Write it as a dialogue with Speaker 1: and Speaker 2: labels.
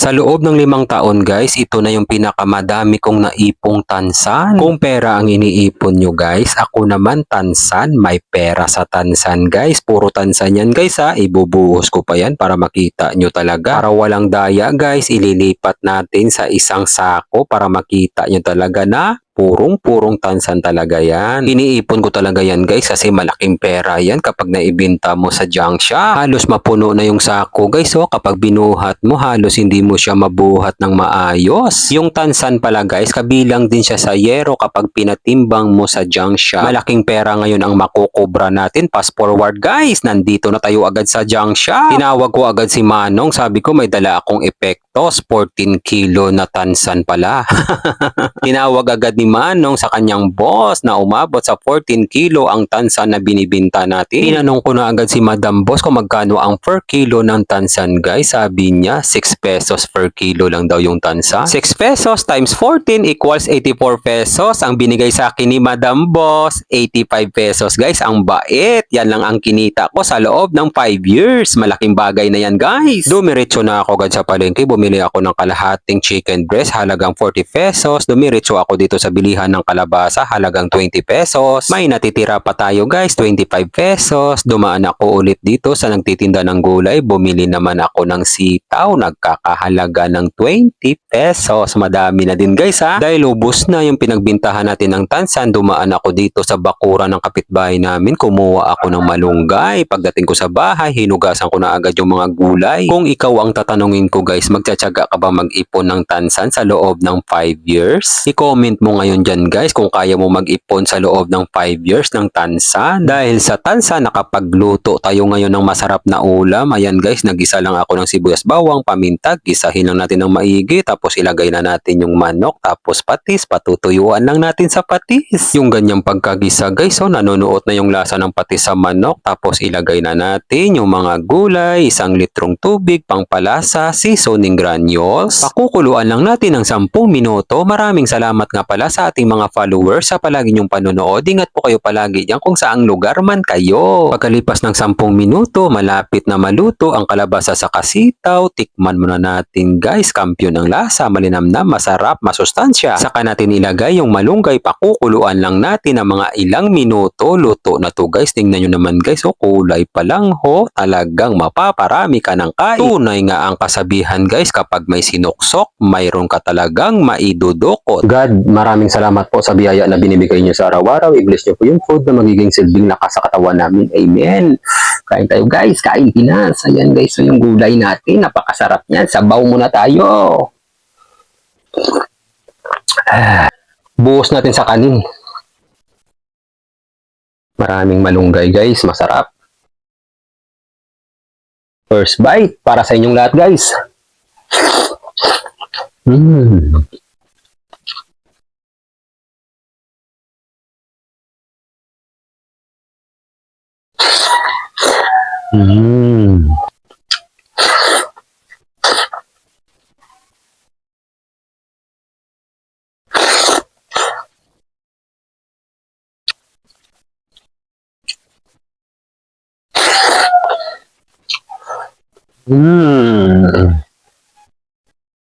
Speaker 1: Sa loob ng limang taon guys, ito na yung pinakamadami kong naipong tansan. Kung pera ang iniipon nyo guys, ako naman tansan, may pera sa tansan guys. Puro tansan yan guys ha, ibubuhos ko pa yan para makita nyo talaga. Para walang daya guys, ililipat natin sa isang sako para makita nyo talaga na purong-purong tansan talaga yan. Iniipon ko talaga yan guys kasi malaking pera yan kapag naibinta mo sa junk shop. Halos mapuno na yung sako guys oh. Kapag binuhat mo halos hindi mo siya mabuhat ng maayos. Yung tansan pala guys kabilang din siya sa yero kapag pinatimbang mo sa junk shop. Malaking pera ngayon ang makukubra natin. Fast forward guys, nandito na tayo agad sa junk shop. Tinawag ko agad si Manong. Sabi ko may dala akong epektos. 14 kilo na tansan pala. Tinawag agad ni Manong sa kanyang boss na umabot sa 14 kilo ang tansan na binibinta natin. Tinanong ko na agad si Madam Boss kung magkano ang per kilo ng tansan guys. Sabi niya 6 pesos per kilo lang daw yung tansan. 6 pesos times 14 equals 84 pesos. Ang binigay sa akin ni Madam Boss 85 pesos guys. Ang bait. Yan lang ang kinita ko sa loob ng 5 years. Malaking bagay na yan guys. Dumiretso na ako agad sa palengke. Bumili ako ng kalahating chicken breast halagang 40 pesos. Dumiretso ako dito sa bilihan ng kalabasa halagang 20 pesos. May natitira pa tayo guys, 25 pesos. Dumaan ako ulit dito sa nagtitinda ng gulay. Bumili naman ako ng sitaw. Nagkakahalaga ng 20 pesos. Madami na din guys ha. Dahil ubos na yung pinagbintahan natin ng tansan, dumaan ako dito sa bakuran ng kapitbahay namin. Kumuha ako ng malunggay. Pagdating ko sa bahay, hinugasan ko na agad yung mga gulay. Kung ikaw ang tatanungin ko guys, magtsatsaga ka ba mag-ipon ng tansan sa loob ng 5 years? I-comment mo ngayon dyan guys kung kaya mo mag-ipon sa loob ng 5 years ng tansan. Dahil sa tansan, nakapagluto tayo ngayon ng masarap na ulam. Ayan guys, nagisa lang ako ng sibuyas bawang, paminta, gisahin lang natin ng maigi, tapos ilagay na natin yung manok, tapos patis, patutuyuan lang natin sa patis. Yung ganyang pagkagisa guys, so nanonood na yung lasa ng patis sa manok, tapos ilagay na natin yung mga gulay, isang litrong tubig, pangpalasa, seasoning granules. Pakukuluan lang natin ng 10 minuto. Maraming salamat nga pala sa ating mga followers sa palagi niyong panonood. Ingat po kayo palagi dyan kung saang lugar man kayo. Pagkalipas ng 10 minuto, malapit na maluto ang kalabasa sa kasitaw. Tikman muna natin guys, kampyon ng lasa, malinamnam, masarap, masustansya. Saka natin ilagay yung malunggay, pakukuluan lang natin ng mga ilang minuto. Luto na to guys. Tingnan nyo naman guys, oh, kulay pa lang ho. Talagang mapaparami ka ng kain. Tunay nga ang kasabihan guys, kapag may sinuksok, mayroon ka talagang maidudukot. God, maraming salamat po sa biyaya na binibigay niyo sa araw-araw. I-bless niyo po yung food na magiging silbing lakas sa katawan namin. Amen. Kain tayo guys, kain Pinas. Ayan guys, so yung gulay natin, napakasarap niyan. Sabaw muna tayo. Ah, buhos natin sa kanin. Maraming malunggay guys, masarap. First bite para sa inyong lahat guys. Mm. Mm. Mm.